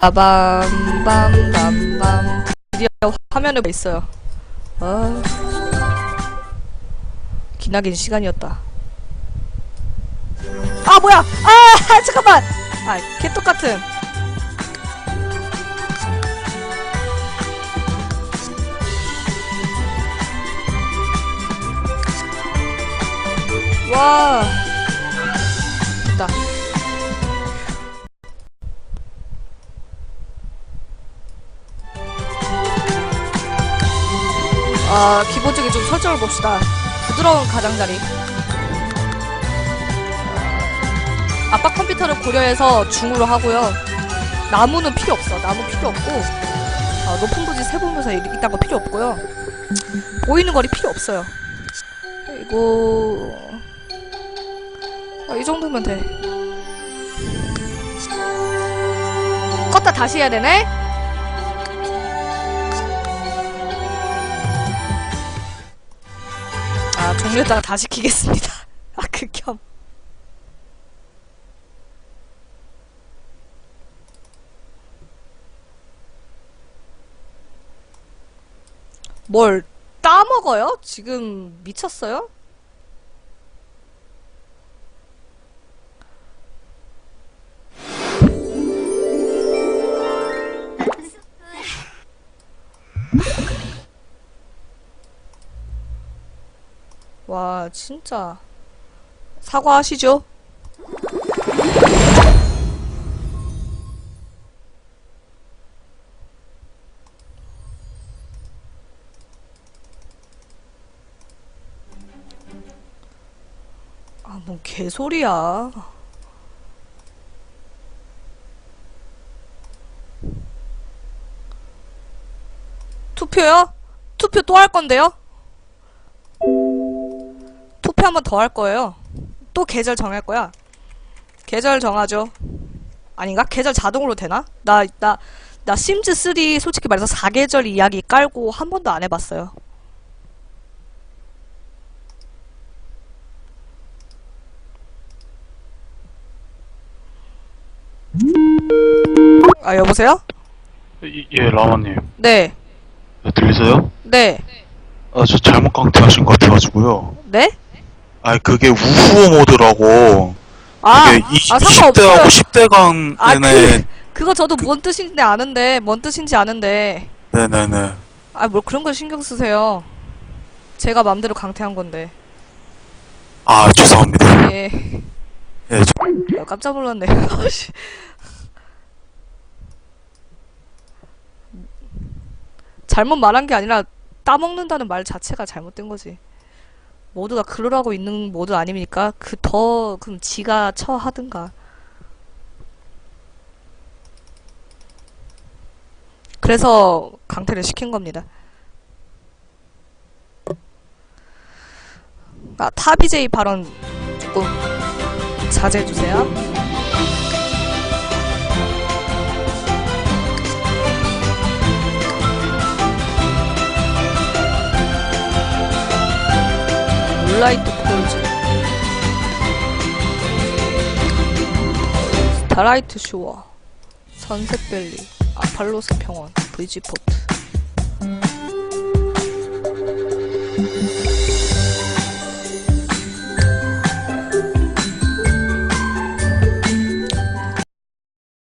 빠밤밤밤밤 드디어 화면에 있어요? 아 기나긴 시간이었다. 아 뭐야! 아 잠깐만! 아 개똑같은. 와. 됐다 아 기본적인 좀 설정을 봅시다. 부드러운 가장자리. 아빠 컴퓨터를 고려해서 중으로 하고요. 나무는 필요 없어. 나무 필요 없고 어, 높은 부지 세보면서 이- 이딴 거 필요 없고요. 보이는 거리 필요 없어요. 그리고 아, 이 정도면 돼. 껐다 다시 해야 되네 아 종료했다가 다시 키겠습니다 아 극혐 뭘 따먹어요? 지금 미쳤어요? 와 진짜 사과하시죠 아, 뭔 개소리야. 투표요? 투표 또 할 건데요? 투표 한 번 더 할 거예요. 또 계절 정할 거야. 계절 정하죠. 아닌가? 계절 자동으로 되나? 나, 나, 나 심즈 3 솔직히 말해서 4계절 이야기 깔고 한 번도 안 해봤어요. 아, 여보세요? 예, 예, 라마님. 네, 네, 들리세요? 네, 아, 저 잘못 강퇴하신 것 같아가지고요. 네? 아, 그게 우후호 모드라고. 아, 이게 20, 아, 20대하고 상관없어요. 10대 아, 간에는. 그거 저도 뭔 뜻인지 아는데, 뭔 뜻인지 아는데. 네네네. 아, 뭘 그런 걸 신경 쓰세요. 제가 맘대로 강퇴한 건데. 아, 죄송합니다. 예. 예, 저, 아, 깜짝 놀랐네. 아씨. 잘못 말한 게 아니라 따먹는다는 말 자체가 잘못된 거지. 모두가 그러라고 있는 모드 아닙니까? 그 더 그럼 지가 처 하든가. 그래서 강퇴를 시킨 겁니다. 아, 타비제이 발언 조금 자제해 주세요. 스타라이트 포즈 스타라이트 슈어 선셋밸리 아팔로스 평원 브이지포트.